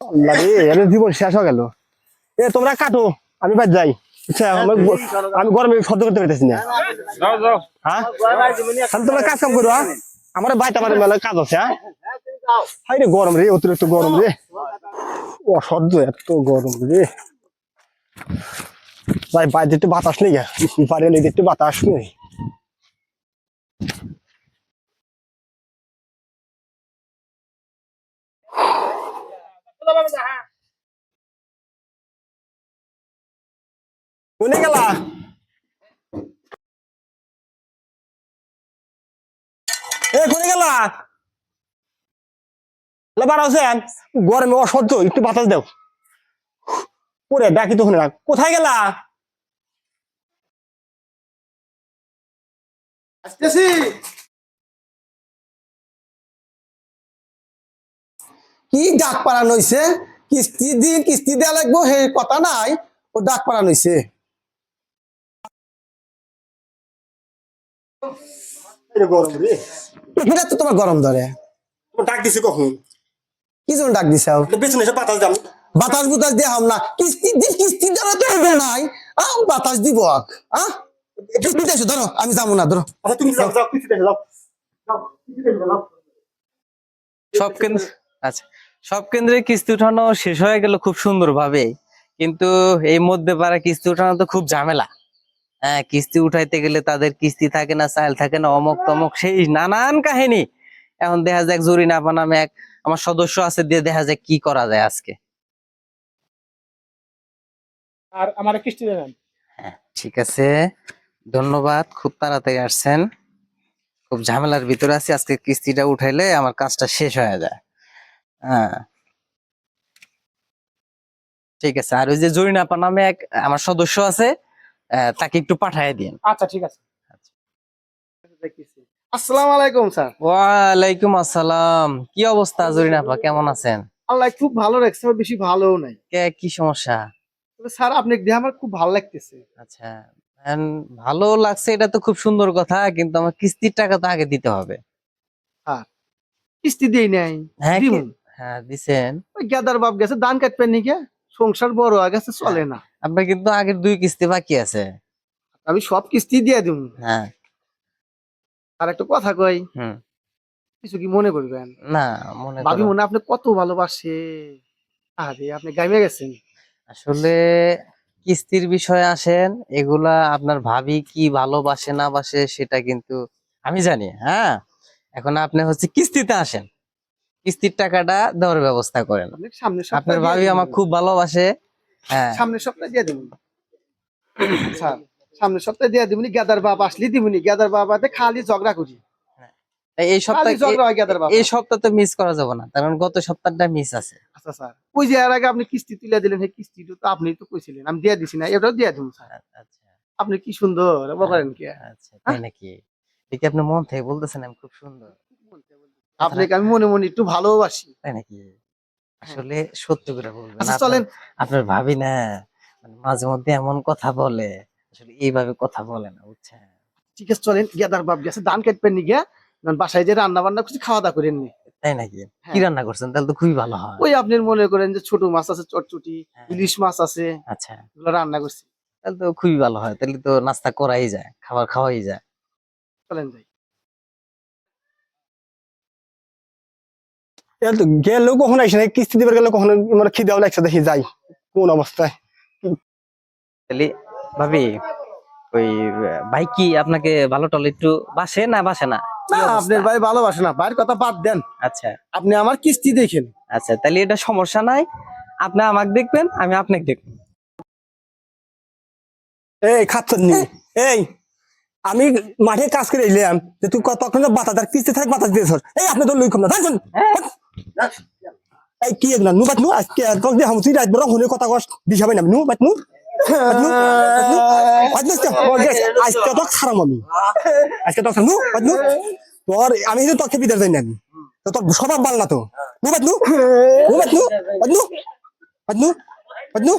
আল্লাহ রে এর জীবন শেষ হয়ে গেল। এ তোমরা কাটো আমি বাদ যাই। আচ্ছা, আমি আমি গরমে সহ্য করতে পারতেছি না। যাও যাও। হ্যাঁ? তাহলে তোমরা কাজ কাম করো হ্যাঁ? আমার বাইতে আমার মেলা কাজ আছে হ্যাঁ? হাই রে গরম রে অতিরিক্ত গরম রে। অসহ্য এত গরম রে। ভাই বাইরে একটু বাতাস নেই গা। বাড়ি একটু বাতাস নেই। কোনে গেলা? এ কোনে গেলা? লেবার আছেন গরমে অসহ্য একটু বাতাস দাও। ওরে ডাকি তো না কোথায় গেলা? আসতেছি। কি ডাক পাড়ানো হইছে কিস্তি দিন কিস্তি দেয়া লাগবো হে কথা নাই ও ডাক পাড়ানো হইছে এই এটা তো তোমার গরম ধরে। ডাক দিছি কখন? কি জন্য ডাক দিছাও পেছনে এসে বাতাস দাম বাতাস বুতাস দিয়ে হাম না। কিস্তি দিন কিস্তি দেওয়া তো হবে নাই। বাতাস দিব আক। আহ কিস্তি দেছো ধরো আমি যাব না ধরো। আচ্ছা তুমি যাও যাও যাও। সব কেন্দ্র আচ্ছা সব কেন্দ্রে কিস্তি উঠানো শেষ হয়ে গেল খুব সুন্দর ভাবে কিন্তু এই মধ্যে পারা কিস্তি উঠানো তো খুব ঝামেলা। হ্যাঁ কিস্তি উঠাইতে গেলে তাদের কিস্তি থাকে না চাল থাকে না অমক তমক সেই নানান কাহিনী। এখন দেখা যায় জুরি নাপা নামে এক আমার সদস্য আছে দিয়ে দেখা যায় কি করা যায় আজকে। আর আমার কিস্তি দেবেন? হ্যাঁ ঠিক আছে। ধন্যবাদ খুব তাড়াতাড়ি আসছেন। খুব ঝামেলার ভিতরে আছি আজকে কিস্তিটা উঠাইলে আমার কাজটা শেষ হয়ে যায়। হ্যাঁ। ঠিক আছে আর ওই যে জরিনাপা নামে এক আমার সদস্য আছে তাকে একটু পাঠায় দিন। আচ্ছা ঠিক আছে। আসসালামু আলাইকুম স্যার। ওয়ালাইকুম আসসালাম। কি অবস্থা জরিনাপা কেমন আছেন? আল্লাহ খুব ভালো রাখছে বেশি ভালোও নাই। কে কি সমস্যা? স্যার আপনি দিয়ে আমার খুব ভালো লাগতেছে। আচ্ছা ভালো লাগছে এটা তো খুব সুন্দর কথা কিন্তু আমার কিস্তির টাকা তো আগে দিতে হবে। কিস্তি দেই নাই হ্যাঁ। হ্যাঁ দিছেন। ওই গেদার বাপ গেছে ধান কাটবেন নাকি সংসার বড় হয়ে গেছে চলে না। আপনার কিন্তু আগের দুই কিস্তি বাকি আছে। আমি সব কিস্তি দিয়ে দিব হ্যাঁ। আর একটা কথা কই হুম। কিছু কি মনে করবেন? না মনে ভাবি মনে আপনি কত ভালোবাসে। আরে আপনি গাইমে গেছেন। আসলে কিস্তির বিষয়ে আসেন এগুলা আপনার ভাবি কি ভালোবাসে না বাসে সেটা কিন্তু আমি জানি হ্যাঁ? এখন আপনি হচ্ছে কিস্তিতে আসেন। কিস্তির টাকাটা দেওয়ার ব্যবস্থা করেন। আপনার ভাবি আমার খুব ভালোবাসে। হ্যাঁ। সামনের সপ্তাহে দিয়ে দেবেন। স্যার সামনের সপ্তাহে দিয়ে দিবনি। গেদার বাপ আসলি দিবনি। গেদার বাবাতে খালি ঝগড়া করি। এই সপ্তাহ হয় এই সপ্তাহ তো মিস করা যাবে না কারণ গত সপ্তাহটা মিস আছে। আচ্ছা স্যার। ওই যে এর আগে আপনি কিস্তি তুলে দিলেন সেই কিস্তিটা তো আপনি তো কইছিলেন। আমি দিয়ে দিছি না এটাও দিয়ে দিব স্যার। আচ্ছা আপনি কি সুন্দর বলেন কি? আচ্ছা তাই নাকি? দেখি আপনি মন থেকে বলতেছেন আমি খুব সুন্দর। আপনাকে আমি মনে মনে একটু ভালোবাসি। তাই নাকি? আসলে সত্যি করে বলবেন। আচ্ছা আপনার- চলেন। আপনার ভাবি না মানে মাঝে মধ্যে এমন কথা বলে আসলে এইভাবে কথা বলে না বুঝছেন? ঠিক আছে চলেন গেদার বাপ গেছে ধান কাটবেন নি গিয়া বাসায় যে রান্না বান্না করছি খাওয়া দাওয়া করেন নি। তাই নাকি? কি হ্যাঁ। রান্না করছেন? তাহলে তো খুবই ভালো হয়। ওই আপনি মনে করেন যে ছোট মাছ আছে চটচটি হ্যাঁ। ইলিশ মাছ আছে আচ্ছা। রান্না করছি। তাহলে তো খুবই ভালো হয় তাহলে তো নাস্তা করাই যায় খাবার খাওয়াই যায়। চলেন যাই। গেলেও কখন আইসে না কিস্তি দিবার গেলে কখনো আমার খিদাও লাগছে দেখি যাই কোন অবস্থায়? ভাবি ওই ভাই কি আপনাকে ভালো টলে একটু বাসে না বাসে না? না আপনার ভাই ভালোবাসে না ভাইয়ের কথা বাদ দেন। আচ্ছা। আপনি আমার কিস্তি দেখেন। আচ্ছা তাহলে এটা সমস্যা নাই আপনি আমাকে দেখবেন আমি আপনাকে এই নি। এই আমি মাঠে কাজ করে এলাম যে তুই তখন বাতাস কিস্তি থাকে বাতাস দিয়ে এই আপনি তো লই কম না এই কি এগুলা নু বাতনু আজকে কম দিয়ে হামসি রাত বড় হলে কথা কস দিশাবে না নু বাত নু বাত নু বাত নু আজকে তো খারাম আমি আজকে তো নু বাতনু তোর আমি তো তোকে বিদার যাই না আমি তো তোর স্বভাব বাল না তো নু বাতনু নু বাতনু বাত নু